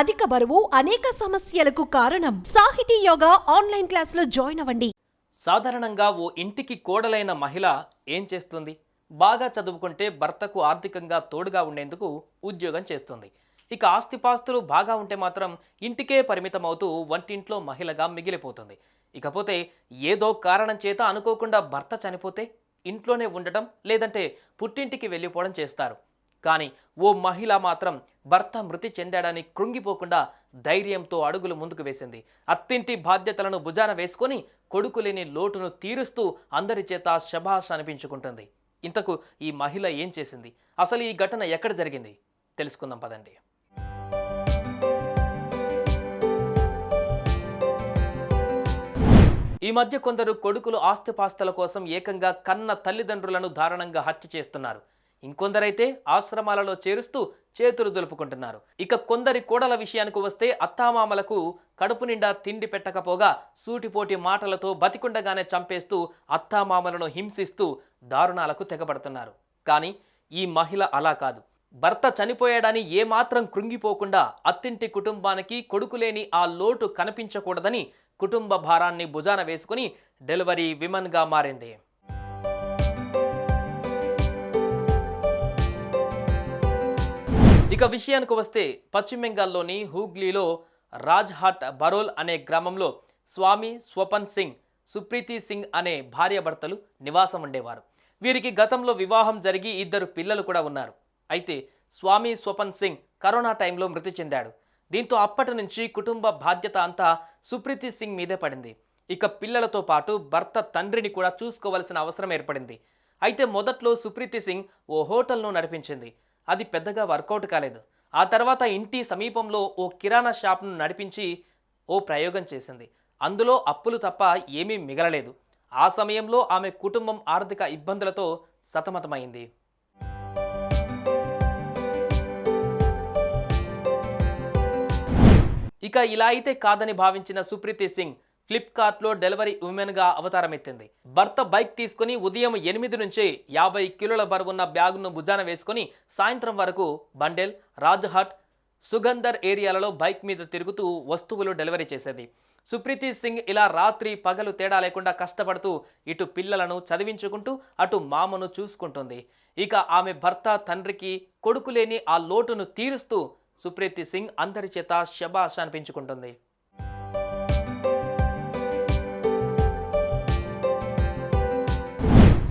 అధిక బరువు అనేక సమస్యలకు కారణం. సాహితీ యోగా ఆన్లైన్ క్లాసులో జాయిన్ అవ్వండి. సాధారణంగా ఓ ఇంటికి కోడలైన మహిళ ఏం చేస్తుంది? బాగా చదువుకుంటే భర్తకు ఆర్థికంగా తోడుగా ఉండేందుకు ఉద్యోగం చేస్తుంది. ఇక ఆస్తిపాస్తులు బాగా ఉంటే మాత్రం ఇంటికే పరిమితం అవుతూ వంటింట్లో మహిళగా మిగిలిపోతుంది. ఇకపోతే ఏదో కారణం చేత అనుకోకుండా భర్త చనిపోతే ఇంట్లోనే ఉండటం లేదంటే పుట్టింటికి వెళ్ళిపోవడం చేస్తారు. కానీ ఓ మహిళ మాత్రం భర్త మృతి చెందాడని కృంగిపోకుండా ధైర్యంతో అడుగులు ముందుకు వేసింది. అత్తింటి బాధ్యతలను భుజాన వేసుకొని కొడుకు లేని లోటును తీరుస్తూ అందరి చేత శభాష్ అనిపించుకుంటుంది. ఇంతకు ఈ మహిళ ఏం చేసింది? అసలు ఈ ఘటన ఎక్కడ జరిగింది? తెలుసుకుందాం పదండి. ఈ మధ్య కొందరు కొడుకులు ఆస్తిపాస్తుల కోసం ఏకంగా కన్న తల్లిదండ్రులను దారుణంగా హత్య చేస్తున్నారు. ఇంకొందరైతే ఆశ్రమాలలో చేరుస్తూ చేతులు దులుపుకుంటున్నారు. ఇక కొందరి కోడల విషయానికి వస్తే అత్తామామలకు కడుపు నిండా తిండి పెట్టకపోగా సూటిపోటి మాటలతో బతికుండగానే చంపేస్తూ అత్తామామలను హింసిస్తూ దారుణాలకు తెగబడుతున్నారు. కానీ ఈ మహిళ అలా కాదు. భర్త చనిపోయాడని ఏమాత్రం కృంగిపోకుండా అత్తింటి కుటుంబానికి కొడుకులేని ఆ లోటు కనిపించకూడదని కుటుంబ భారాన్ని భుజాన వేసుకుని డెలివరీ విమన్గా మారింది. ఇక విషయానికి వస్తే పశ్చిమ బెంగాల్లోని హూగ్లీలో రాజ్హాట్ బరోల్ అనే గ్రామంలో స్వామి స్వపన్ సింగ్ సుప్రీతి సింగ్ అనే భార్యాభర్తలు నివాసం ఉండేవారు. వీరికి గతంలో వివాహం జరిగి ఇద్దరు పిల్లలు కూడా ఉన్నారు. అయితే స్వామి స్వపన్ సింగ్ కరోనా టైంలో మృతి చెందాడు. దీంతో అప్పటి నుంచి కుటుంబ బాధ్యత అంతా సుప్రీతి సింగ్ మీదే పడింది. ఇక పిల్లలతో పాటు భర్త తండ్రిని కూడా చూసుకోవలసిన అవసరం ఏర్పడింది. అయితే మొదట్లో సుప్రీతి సింగ్ ఓ హోటల్ను నడిపించింది. అది పెద్దగా వర్కౌట్ కాలేదు. ఆ తర్వాత ఇంటి సమీపంలో ఓ కిరాణా షాప్ను నడిపించి ఓ ప్రయోగం చేసింది. అందులో అప్పులు తప్ప ఏమీ మిగలలేదు. ఆ సమయంలో ఆమె కుటుంబం ఆర్థిక ఇబ్బందులతో సతమతమైంది. ఇక ఇలా అయితే కాదని భావించిన సుప్రీతి సింగ్ ఫ్లిప్కార్ట్లో డెలివరీ ఉమెన్గా అవతారమెత్తింది. భర్త బైక్ తీసుకుని ఉదయం ఎనిమిది నుంచి యాభై కిలోల బరువున్న బ్యాగును భుజాన వేసుకుని సాయంత్రం వరకు బండెల్ రాజ్హట్ సుగంధర్ ఏరియాలలో బైక్ మీద తిరుగుతూ వస్తువులు డెలివరీ చేసేది. సుప్రీతి సింగ్ ఇలా రాత్రి పగలు తేడా లేకుండా కష్టపడుతూ ఇటు పిల్లలను చదివించుకుంటూ అటు మామను చూసుకుంటుంది. ఇక ఆమె భర్త తండ్రికి కొడుకు లేని ఆ లోటును తీరుస్తూ సుప్రీతి సింగ్ అందరి చేత శబాష్ అనిపించుకుంటుంది.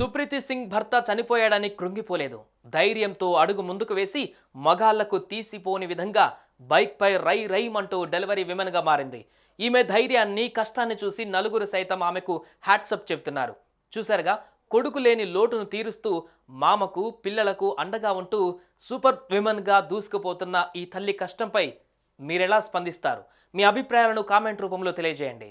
సుప్రీతి సింగ్ భర్త చనిపోయాడని కృంగిపోలేదు. ధైర్యంతో అడుగు ముందుకు వేసి మగాళ్ళకు తీసిపోని విధంగా బైక్పై రై రైమంటూ డెలివరీ విమెన్గా మారింది. ఈమె ధైర్యాన్ని కష్టాన్ని చూసి నలుగురు సైతం ఆమెకు హ్యాట్సప్ చెప్తున్నారు. చూశారుగా కొడుకు లేని లోటును తీరుస్తూ మామకు పిల్లలకు అండగా ఉంటూ సూపర్ విమెన్గా దూసుకుపోతున్న ఈ తల్లి కష్టంపై మీరెలా స్పందిస్తారు? మీ అభిప్రాయాలను కామెంట్ రూపంలో తెలియజేయండి.